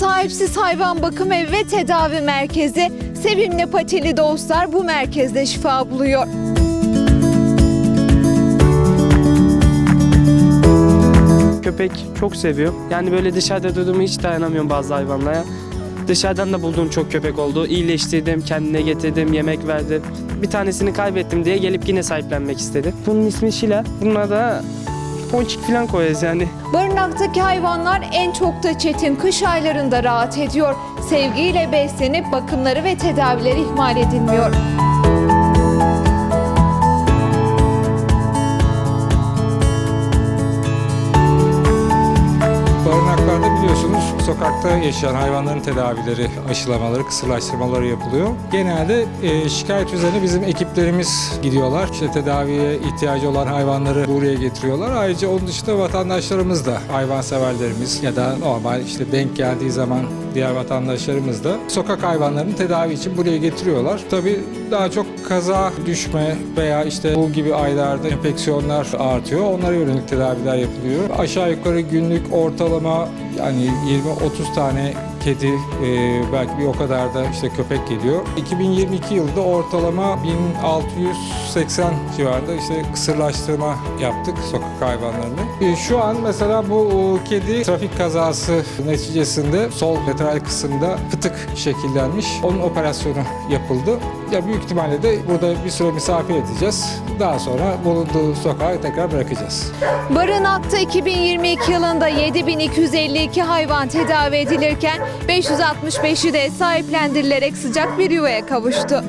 Sahipsiz Hayvan Bakım Evi ve Tedavi Merkezi Sevimli Patili Dostlar bu merkezde şifa buluyor. Köpek çok seviyor. Yani böyle dışarıda durduğumu hiç dayanamıyorum bazı hayvanlara. Dışarıdan da bulduğum çok köpek oldu. İyileştirdim, kendine getirdim, yemek verdim. Bir tanesini kaybettim diye gelip yine sahiplenmek istedi. Bunun ismi Şila. Buna da ponçik falan koyarız yani. Barınaktaki hayvanlar en çok da çetin kış aylarında rahat ediyor. Sevgiyle beslenip bakımları ve tedavileri ihmal edilmiyor. Sokakta yaşayan hayvanların tedavileri, aşılamaları, kısırlaştırmaları yapılıyor. Genelde e, şikayet üzerine bizim ekiplerimiz gidiyorlar. İşte tedaviye ihtiyacı olan hayvanları buraya getiriyorlar. Ayrıca onun dışında vatandaşlarımız da, hayvanseverlerimiz ya da normal işte denk geldiği zaman diğer vatandaşlarımız da sokak hayvanlarını tedavi için buraya getiriyorlar. Tabii daha çok kaza, düşme veya işte bu gibi aylarda enfeksiyonlar artıyor. Onlara yönelik tedaviler yapılıyor. Aşağı yukarı günlük ortalama yani 20-30 tane kedi e, belki bir o kadar da işte köpek geliyor. 2022 yılında ortalama 1680 civarında işte kısırlaştırma yaptık sokak hayvanlarını. E, şu an mesela bu e, kedi trafik kazası neticesinde sol lateral kısımda fıtık şekillenmiş. Onun operasyonu yapıldı. Ya büyük ihtimalle de burada bir süre misafir edeceğiz. Daha sonra bulunduğu sokağa tekrar bırakacağız. Barınakta 2022 yılında 7252 hayvan tedavi edilirken 565'i de sahiplendirilerek sıcak bir yuvaya kavuştu.